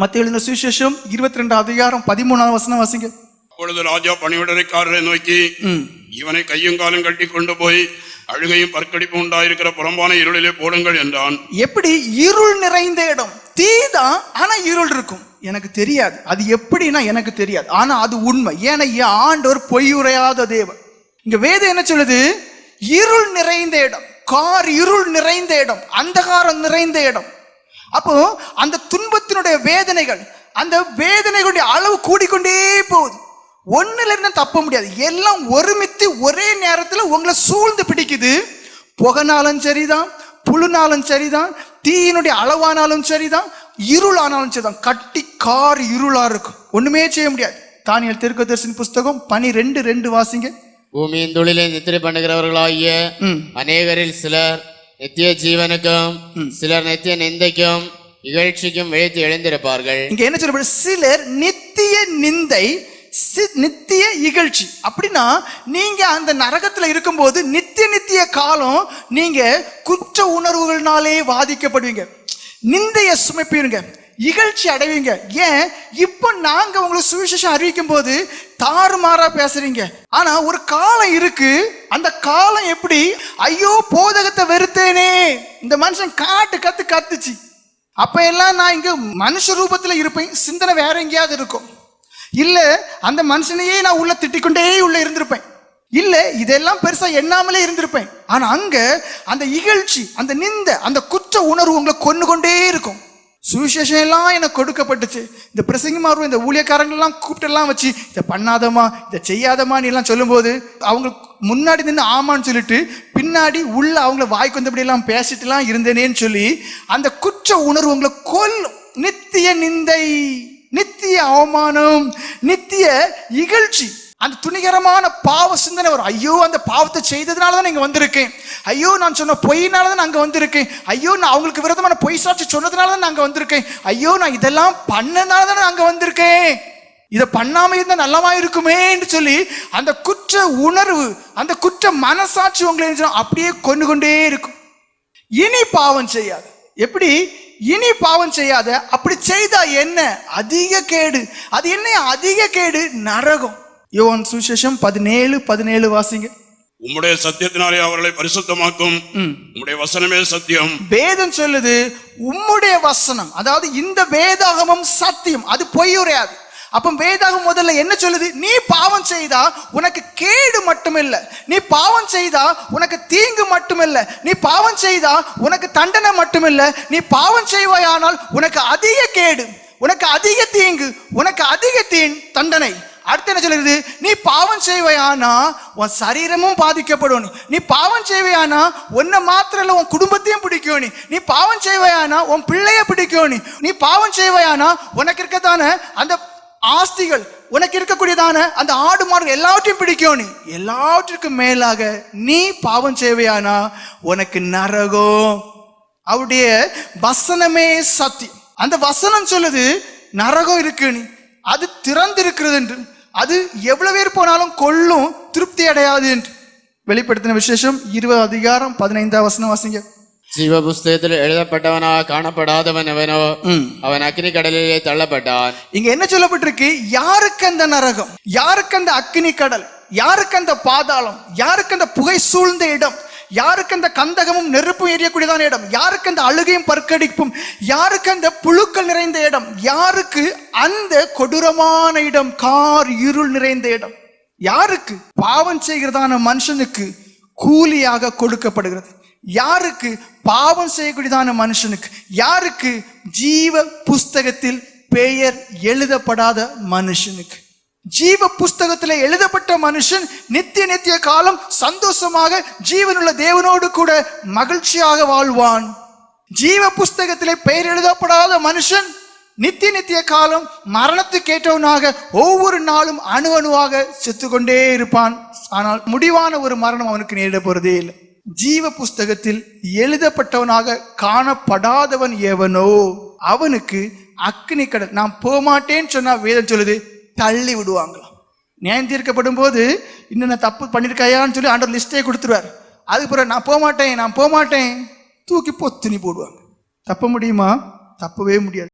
மத்திய எழுதின சுவிசேஷம் இருபத்தி ரெண்டு அதிகாரம் பதிமூணாவது வசனம் வாசிங்க. அப்பொழுது ராஜா பணிவிடரைக்காரரை நோக்கி இவனை கையும் காலும் கட்டி கொண்டு போய் அழுகையும் பற்கடிப்பும் உண்டாயிருக்கிற புறம்பான இருளிலே போடுங்கள் என்றான். எப்படி? இருள் நிறைந்த இடம். தீதான் ஆனா இருள் இருக்கும். எனக்கு தெரியாது. அது எப்படின்னா எனக்கு தெரியாது. ஆனா அது உண்மை. ஏன்னா ஆண்டவர் பொய்யுரையாத தேவன். இங்க வேதம் என்ன சொல்லுது? இருள் நிறைந்த இடம். கார் இருள் நிறைந்த இடம். அந்தகாரம் நிறைந்த இடம். அப்போ அந்த துன்பத்தினுடைய வேதனைகள் அந்த வேதனைகளுடைய அளவு கூடிக்கொண்டே போகுது. ஒண்ணுல இருந்து தப்ப முடியாது. எல்லாம் ஒருமித்து ஒரே நேரத்துல உங்களை சூழ்ந்து பிடிக்குது. புகனாலும் சரிதான் புழுனாலும் சரிதான் தீயினுடைய அளவானாலும் சரிதான் இருளானாலும் சரிதான். கட்டி கார் இருளா இருக்கும். ஒண்ணுமே செய்ய முடியாது. தானியல் திருக்கதர்சன் புஸ்தகம் பனி ரெண்டு ரெண்டு வாசிங்க. பூமியின் தொழிலை நித்திரை பண்ணுகிறவர்களாகிய. அநேகரில் சிலர் நித்திய ஜீவனுக்கும் சிலர் நித்திய நிந்தைக்கும் இகழ்ச்சிக்கும் விழித்து எழுந்திருப்பார்கள். இங்க என்ன சொல்லப்படுது சிலர் நித்திய நிந்தை சி- நித்திய இகழ்ச்சி. அப்படின்னா நீங்க அந்த நரகத்துல இருக்கும்போது நித்திய நித்திய காலம் நீங்க குற்ற உணர்வுகள்னாலே வாதிக்கப்படுவீங்க. நிந்தைய சுமைப்பீருங்க. இகழ்ச்சி அடைவீங்க. ஏன்? இப்போ நாங்க உங்களுக்கு சுவிசேஷம் அறிவிக்கும் போது தாறுமாறா பேசுறீங்க. ஆனா ஒரு காலம் இருக்கு. அந்த காலம் எப்படி? ஐயோ போதகத்தை வெறுத்தேனே. இந்த மனுஷன் காட்டு கத்து கத்துச்சு. அப்ப எல்லாம் நான் இங்க மனுஷ ரூபத்துல இருப்பேன் சிந்தனை வேற எங்கேயாவது இருக்கும். இல்ல அந்த மனுஷனையே நான் உள்ள திட்டிக்கொண்டே உள்ள இருந்திருப்பேன். இல்ல இதெல்லாம் பெருசா எண்ணாமலே இருந்திருப்பேன். ஆனா அங்க அந்த இகழ்ச்சி அந்த நிந்த அந்த குற்ற உணர்வு உங்களை கொண்டு கொண்டே இருக்கும். சுவிசேஷம் எல்லாம் எனக்கு கொடுக்கப்பட்டுச்சு. இந்த பிரசங்கமாரும் இந்த ஊழியக்காரங்களெல்லாம் கூப்பிட்டெல்லாம் வச்சு இதை பண்ணாதமா இதை செய்யாதமா நீ எல்லாம் சொல்லும்போது அவங்களுக்கு முன்னாடி நின்று ஆமான்னு சொல்லிட்டு பின்னாடி உள்ள அவங்கள வாய்க்கு வந்தபடி பேசிட்டுலாம் இருந்தேனேன்னு சொல்லி அந்த குற்ற உணர்வு உங்களை கொல் நித்திய நிந்தை நித்திய அவமானம் நித்திய இகழ்ச்சி அந்த துணிகரமான பாவ சிந்தனை வரும். ஐயோ அந்த பாவத்தை செய்ததுனால தான் இங்கே வந்திருக்கேன். ஐயோ நான் சொன்ன பொய்னால தான் அங்கே வந்திருக்கேன். ஐயோ நான் அவங்களுக்கு விரோதமான பொய் சாட்சி சொன்னதுனால தான் நான் அங்கே வந்திருக்கேன். ஐயோ நான் இதெல்லாம் பண்ணனால தான் நான் அங்கே வந்திருக்கேன். இதை பண்ணாம இருந்தா நல்லவா இருக்குமேன்னு சொல்லி அந்த குற்ற உணர்வு அந்த குற்ற மனசாட்சி உங்களை? அப்படியே கொண்டு கொண்டே இருக்கும். இனி பாவம் செய்யாத. எப்படி? இனி பாவம் செய்யாத. அப்படி செய்தா என்ன? அதிக கேடு. அது என்ன? அதிக கேடு. நரகம். யோவான் சுவிசேஷம் பதினேழு பதினேழு வாசிங்க. உம்முடைய சத்தியத்தினாலே அவர்களை பரிசுத்தமாக்கும். உம்முடைய வசனமே சத்தியம். வேதம் சொல்லுது உம்முடைய வசனம் அதாவது இந்த வேதாகமம் சத்தியம். அது பொய்யுரையாது அப்போ வேதாகம் முதல்ல என்ன சொல்லுது? நீ பாவம் செய்தா உனக்கு கேடு மட்டுமில்ல. நீ பாவம் செய்தா உனக்கு தீங்கு மட்டுமில்ல. நீ பாவம் செய்தா உனக்கு தண்டனை மட்டுமில்ல. நீ பாவம் செய்வாயானால் உனக்கு அதிக கேடு உனக்கு அதிக தீங்கு உனக்கு அதிக தீன் தண்டனை. அடுத்து என்ன சொல்லுது? நீ பாவம் செய்வையானா உன் சரீரமும் பாதிக்கப்படும். நீ. பாவம் செய்வையானா உன்னை மாத்திரம் இல்லை உன் குடும்பத்தையும் பிடிக்கும். நீ பாவம் செய்வையானா உன் பிள்ளைய பிடிக்கும். நீ நீ பாவம் செய்வையானா உனக்கு இருக்கத்தான? அந்த ஆஸ்திகள் உனக்கு இருக்கக்கூடியதான அந்த ஆடு மாடு எல்லாவற்றையும் பிடிக்கும் நீ. எல்லாவற்றிற்கும் மேலாக நீ பாவம் செய்வையானா உனக்கு நரகம். அவருடைய வசனமே சத்தியம். அந்த வசனம் சொல்லுது நரகம் இருக்கு நீ. அது திறந்து இருக்கிறது என்று. அது எவ்வளவு பேர் போனாலும் கொல்லும் திருப்தி அடையாது என்று. வெளிப்படுத்தின விசேஷம் இருபது அதிகாரம் பதினைந்தாம் வசனம் வாசிங்க. எழுதப்பட்டவனாக காணப்படாதவன் எவனோ அவன் அக்னி கடலிலே தள்ளப்பட்டான் இங்க என்ன சொல்லப்பட்டிருக்கு? யாருக்கு அந்த நரகம்? யாருக்கு அந்த அக்கினி கடல் யாருக்கு அந்த பாதாளம்? யாருக்கு அந்த புகை சூழ்ந்த இடம்? யாருக்கு அந்த கந்தகமும் நெருப்பும் எரியக்கூடியதான இடம்? யாருக்கு அந்த அழுகையும் பற்கடிப்பும்? யாருக்கு அந்த புழுக்கள் நிறைந்த இடம்? யாருக்கு அந்த கொடூரமான இடம்? கார் இருள் நிறைந்த இடம். யாருக்கு? பாவம் செய்கிறதான மனுஷனுக்கு கூலியாக கொடுக்கப்படுகிறது. யாருக்கு பாவம் செய்யக்கூடியதான மனுஷனுக்கு யாருக்கு ஜீவ புஸ்தகத்தில் பெயர் எழுதப்படாத மனுஷனுக்கு. ஜீவ புஸ்தகத்தில் எழுதப்பட்ட மனுஷன் நித்திய நித்திய காலம் சந்தோஷமாக ஜீவனுள்ள தேவனோடு கூட மகிழ்ச்சியாக வாழ்வான். ஜீவ புஸ்தகத்திலே பெயர் எழுதப்படாத மனுஷன் நித்திய நித்திய காலம் மரணத்துக்கு ஏற்றவனாக ஒவ்வொரு நாளும் அணு அணுவாக செத்துக்கொண்டே இருப்பான். ஆனால் முடிவான ஒரு மரணம் அவனுக்கு நேரிட போறதே இல்லை. ஜீவ புஸ்தகத்தில் எழுதப்பட்டவனாக காணப்படாதவன் எவனோ அவனுக்கு அக்னி கடல் நான் போகமாட்டேன்னு சொன்னா வேதம் சொல்லுது தள்ளி விடுவாங்களாம். நியாயம் தீர்க்கப்படும் போது இன்னும் நான் தப்பு பண்ணியிருக்காயான்னு சொல்லி ஆண்டர் லிஸ்டே கொடுத்துருவார். அதுக்கு பிறகு நான் போகமாட்டேன் நான் போகமாட்டேன். தூக்கி பொத்துணி போடுவாங்க. தப்ப முடியுமா? தப்பவே முடியாது.